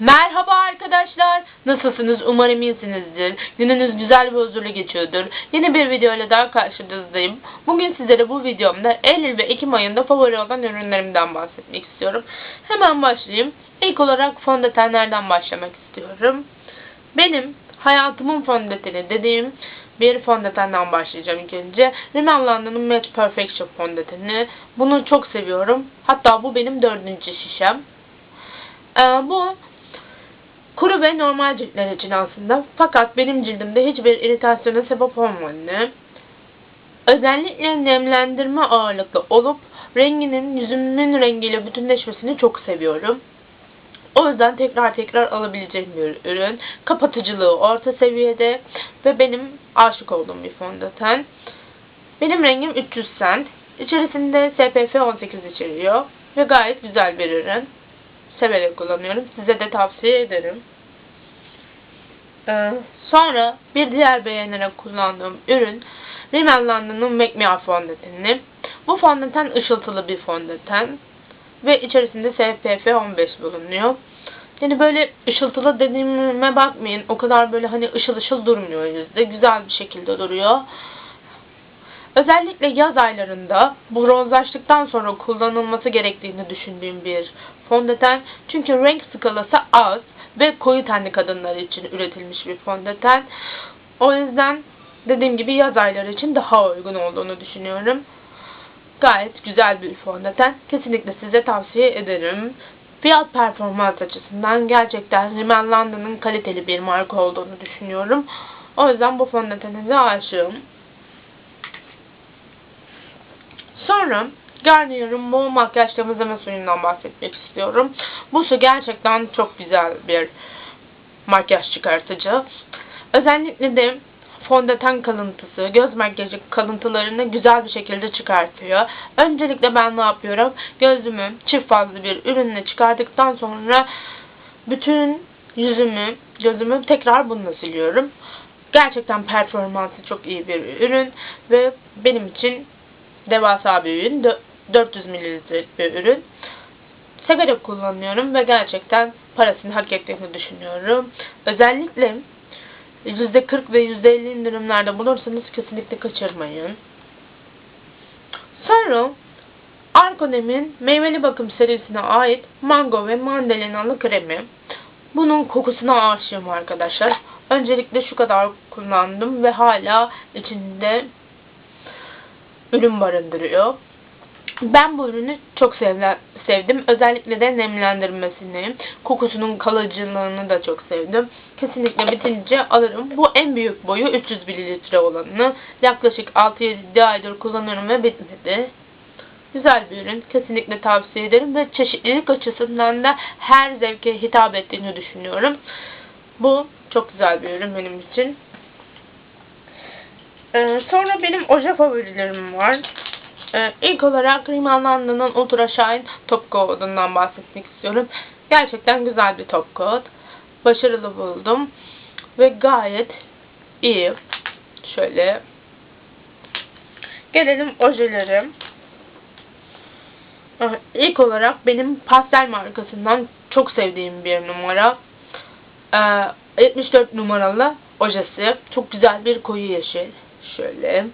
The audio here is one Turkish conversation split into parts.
Merhaba arkadaşlar. Nasılsınız? Umarım iyisinizdir. Gününüz güzel ve huzurlu geçiyordur. Yeni bir video ile daha karşınızdayım. Bugün sizlere bu videomda Eylül ve Ekim ayında favori olan ürünlerimden bahsetmek istiyorum. Hemen başlayayım. İlk olarak fondötenlerden başlamak istiyorum. Benim hayatımın fondöteni dediğim bir fondötenden başlayacağım ilk önce. Rimmel London'un Match Perfection fondöteni. Bunu çok seviyorum. Hatta bu benim dördüncü şişem. Ee, bu kuru ve normal ciltler için aslında. Fakat benim cildimde hiçbir iritasyona sebep olmadı. Özellikle nemlendirme ağırlıklı olup renginin yüzümün rengiyle bütünleşmesini çok seviyorum. O yüzden tekrar tekrar alabileceğim bir ürün. Kapatıcılığı orta seviyede ve benim aşık olduğum bir fondöten. Benim rengim 300 cent. İçerisinde SPF 18 içeriyor ve gayet güzel bir ürün. Severek kullanıyorum. Size de tavsiye ederim. Ee, sonra bir diğer beğenerek kullandığım ürün Rimmel London'un Make Me Up fondöteni. Bu fondöten ışıltılı bir fondöten ve içerisinde SPF 15 bulunuyor. Yani böyle ışıltılı dediğime bakmayın. O kadar böyle hani ışıl ışıl durmuyor yüzde. Güzel bir şekilde duruyor. Özellikle yaz aylarında bronzlaştıktan sonra kullanılması gerektiğini düşündüğüm bir fondöten. Çünkü renk skalası az ve koyu tenli kadınlar için üretilmiş bir fondöten. O yüzden dediğim gibi yaz ayları için daha uygun olduğunu düşünüyorum. Gayet güzel bir fondöten. Kesinlikle size tavsiye ederim. Fiyat performans açısından gerçekten Rimmel London'ın kaliteli bir marka olduğunu düşünüyorum. O yüzden bu fondötene de aşığım. Sonra Garnier'ın bu makyaj temizleme suyundan bahsetmek istiyorum. Bu su gerçekten çok güzel bir makyaj çıkartıcı. Özellikle de fondöten kalıntısı, göz makyajı kalıntılarını güzel bir şekilde çıkartıyor. Öncelikle ben ne yapıyorum? Gözümü çift fazlı bir ürünle çıkardıktan sonra bütün yüzümü, gözümü tekrar bununla siliyorum. Gerçekten performansı çok iyi bir ürün ve benim için devasa bir ürün. 400 mililitrelik bir ürün. Severek kullanıyorum ve gerçekten parasını hak ettiğini düşünüyorum. Özellikle %40 ve %50 indirimlerde bulursanız kesinlikle kaçırmayın. Sonra Arkonem'in meyveli bakım serisine ait mango ve mandalinalı kremi. Bunun kokusuna aşığım arkadaşlar. Öncelikle şu kadar kullandım ve hala içinde ürün barındırıyor. Ben bu ürünü çok sevdim. Özellikle de nemlendirmesini, kokusunun kalıcılığını da çok sevdim. Kesinlikle bitince alırım. Bu en büyük boyu 300 mililitre olanını. Yaklaşık 6-7 aydır kullanıyorum ve bitmedi. Güzel bir ürün. Kesinlikle tavsiye ederim ve çeşitlilik açısından da her zevke hitap ettiğini düşünüyorum. Bu çok güzel bir ürün benim için. Ee, sonra benim oje favorilerim var. Ee, ilk olarak Rimmel London'ın Ultra Shine Top Coat'undan bahsetmek istiyorum. Gerçekten güzel bir top coat. Başarılı buldum. Ve gayet iyi. Şöyle. Gelelim ojelerim. Ee, ilk olarak benim pastel markasından çok sevdiğim bir numara. Ee, 74 numaralı ojesi. Çok güzel bir koyu yeşil. Şöyle.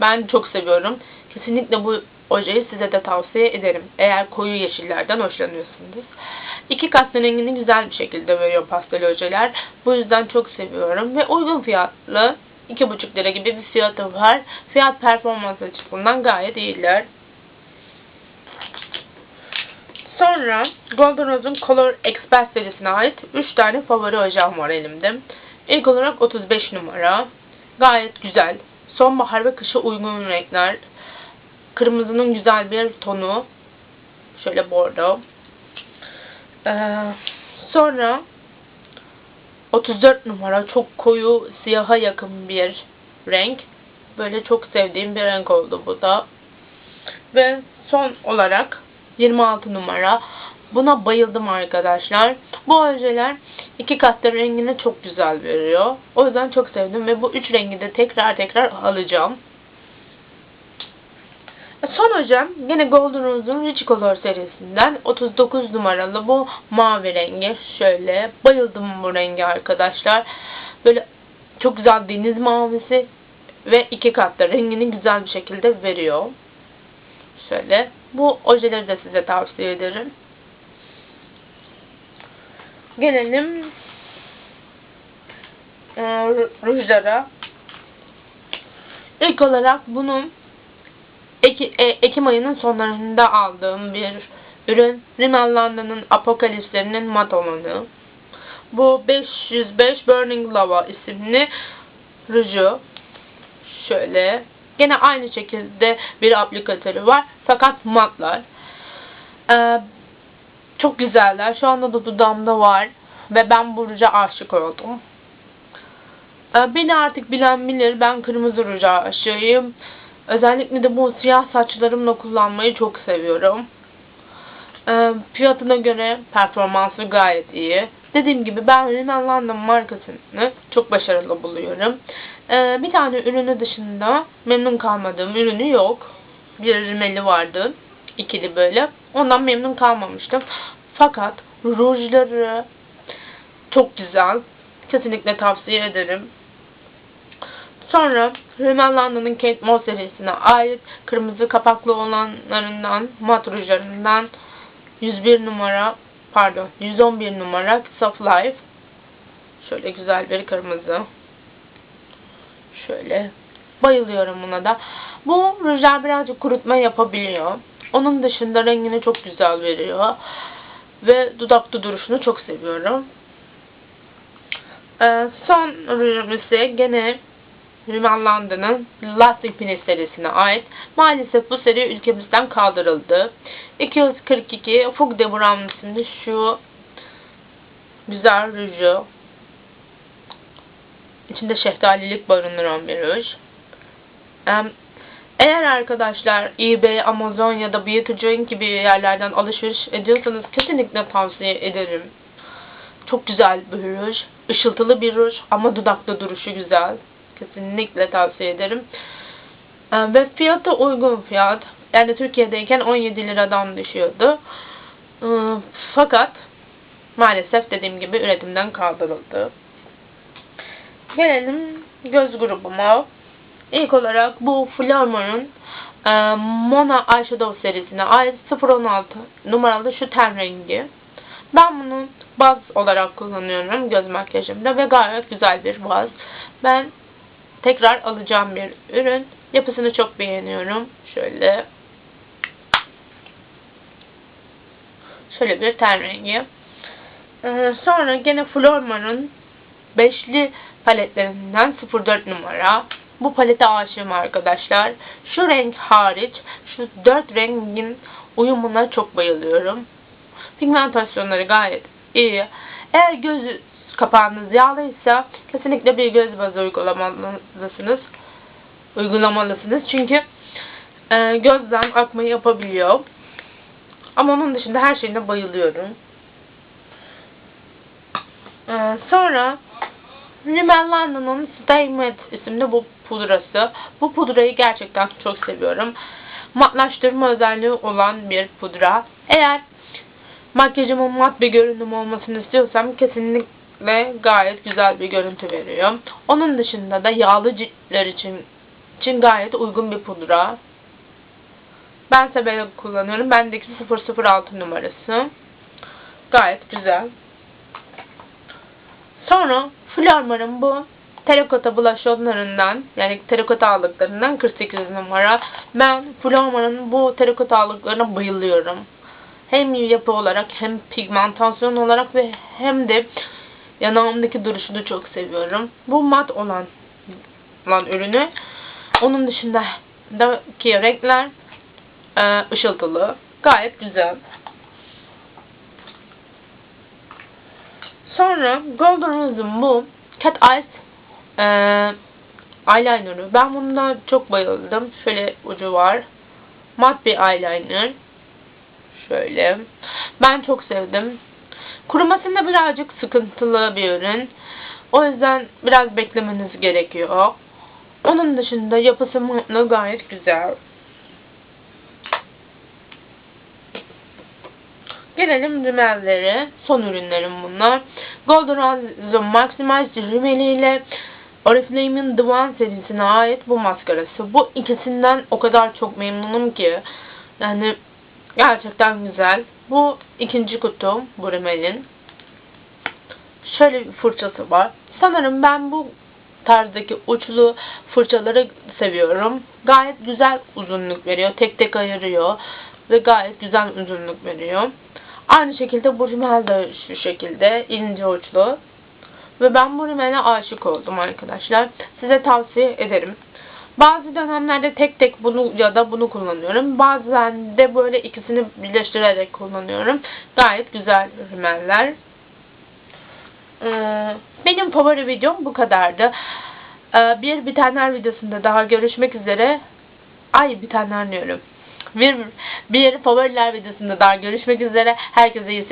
Ben çok seviyorum. Kesinlikle bu ojeyi size de tavsiye ederim. Eğer koyu yeşillerden hoşlanıyorsunuz. İki kat rengini güzel bir şekilde veriyor pastel ojeler. Bu yüzden çok seviyorum. Ve uygun fiyatlı 2,5 lira gibi bir fiyatı var. Fiyat performans açısından gayet iyiler. Sonra Golden Rose'un Color Expert serisine ait 3 tane favori ojem var elimde. İlk olarak 35 numara. Gayet güzel. Sonbahar ve kışa uygun renkler. Kırmızının güzel bir tonu. Şöyle bordo. Ee, sonra 34 numara çok koyu siyaha yakın bir renk. Böyle çok sevdiğim bir renk oldu bu da. Ve son olarak 26 numara. Buna bayıldım arkadaşlar. Bu ojeler iki katlı rengini çok güzel veriyor. O yüzden çok sevdim ve bu üç rengi de tekrar tekrar alacağım. Son hocam yine Golden Rose'un Rich Color serisinden 39 numaralı bu mavi rengi. Şöyle bayıldım bu rengi arkadaşlar. Böyle çok güzel deniz mavisi ve iki katta rengini güzel bir şekilde veriyor. Şöyle bu ojeleri de size tavsiye ederim. Gelelim e, rujlara. İlk olarak bunun Eki, e, Ekim ayının sonlarında aldığım bir ürün Rimmel London'ın Apokalipslerinin mat olanı. Bu 505 Burning Lava isimli ruju. Şöyle. Gene aynı şekilde bir aplikatörü var. Fakat matlar. Ee, çok güzeller. Şu anda da dudağımda var. Ve ben bu ruja aşık oldum. Ee, beni artık bilen bilir. Ben kırmızı ruja aşığıyım. Özellikle de bu siyah saçlarımla kullanmayı çok seviyorum. Ee, fiyatına göre performansı gayet iyi. Dediğim gibi ben Rimmel London markasını çok başarılı buluyorum. Ee, bir tane ürünü dışında memnun kalmadığım ürünü yok. Bir rimeli vardı. İkili böyle. Ondan memnun kalmamıştım. Fakat rujları çok güzel. Kesinlikle tavsiye ederim. Sonra Rimmel London'ın Kate Moss serisine ait kırmızı kapaklı olanlarından, mat rujlarından 101 numara, pardon 111 numara Soft Life. Şöyle güzel bir kırmızı. Şöyle. Bayılıyorum buna da. Bu rujlar birazcık kurutma yapabiliyor. Onun dışında rengini çok güzel veriyor. Ve dudakta duruşunu çok seviyorum. Ee, son rujum ise gene Rimmel London'ın Lasting Finish serisine ait. Maalesef bu seri ülkemizden kaldırıldı. 242 Fug de Brown isimli şu güzel ruju. İçinde şeftalilik barındıran bir ruj. Eğer arkadaşlar eBay, Amazon ya da Beauty Joint gibi yerlerden alışveriş ediyorsanız kesinlikle tavsiye ederim. Çok güzel bir ruj. Işıltılı bir ruj ama dudakta duruşu güzel. Kesinlikle tavsiye ederim. Ee, ve fiyatı uygun fiyat. Yani Türkiye'deyken 17 liradan düşüyordu. Ee, fakat maalesef dediğim gibi üretimden kaldırıldı. Gelelim göz grubuma. İlk olarak bu Flormar'ın e, Mona Eyeshadow serisine ait 016 numaralı şu ten rengi. Ben bunu baz olarak kullanıyorum göz makyajımda ve gayet güzel bir baz. Ben tekrar alacağım bir ürün. Yapısını çok beğeniyorum. Şöyle şöyle bir ten rengi. Ee, sonra gene Flormar'ın beşli paletlerinden 04 numara. Bu palete aşığım arkadaşlar. Şu renk hariç şu dört rengin uyumuna çok bayılıyorum. Pigmentasyonları gayet iyi. Eğer göz kapağınız yağlıysa kesinlikle bir göz bazı uygulamalısınız. Uygulamalısınız. Çünkü e, gözden akmayı yapabiliyor. Ama onun dışında her şeyine bayılıyorum. E, sonra Rimmel London'un Stay Matte isimli bu pudrası. Bu pudrayı gerçekten çok seviyorum. Matlaştırma özelliği olan bir pudra. Eğer makyajımın mat bir görünüm olmasını istiyorsam kesinlikle gayet güzel bir görüntü veriyor. Onun dışında da yağlı ciltler için, için gayet uygun bir pudra. Ben böyle kullanıyorum. Bendeki 006 numarası. Gayet güzel. Sonra Flormar'ın bu terakota bulaşonlarından yani terakota aldıklarından 48 numara. Ben Flormar'ın bu terakota aldıklarına bayılıyorum. Hem yapı olarak hem pigmentasyon olarak ve hem de yanağımdaki duruşunu çok seviyorum. Bu mat olan, olan ürünü. Onun dışında daki renkler e, ışıltılı. Gayet güzel. Sonra Golden Rose'un bu Cat Eyes e, eyeliner'ı. Ben bundan çok bayıldım. Şöyle ucu var. Mat bir eyeliner. Şöyle. Ben çok sevdim. Kurumasında birazcık sıkıntılı bir ürün. O yüzden biraz beklemeniz gerekiyor. Onun dışında yapısı gayet güzel. Gelelim rimelleri. Son ürünlerim bunlar. Golden Rose Maximize rimeliyle Oriflame'in The One serisine ait bu maskarası. Bu ikisinden o kadar çok memnunum ki. Yani gerçekten güzel. Bu ikinci kutum bu rimelin. Şöyle bir fırçası var. Sanırım ben bu tarzdaki uçlu fırçaları seviyorum. Gayet güzel uzunluk veriyor. Tek tek ayırıyor. Ve gayet güzel uzunluk veriyor. Aynı şekilde bu rimel de şu şekilde ince uçlu. Ve ben bu rimele aşık oldum arkadaşlar. Size tavsiye ederim. Bazı dönemlerde tek tek bunu ya da bunu kullanıyorum. Bazen de böyle ikisini birleştirerek kullanıyorum. Gayet güzel rimeller. Ee, benim favori videom bu kadardı. Ee, bir bitenler videosunda daha görüşmek üzere. Ay bitenler diyorum. Bir, bir favoriler videosunda daha görüşmek üzere. Herkese iyi seyirler.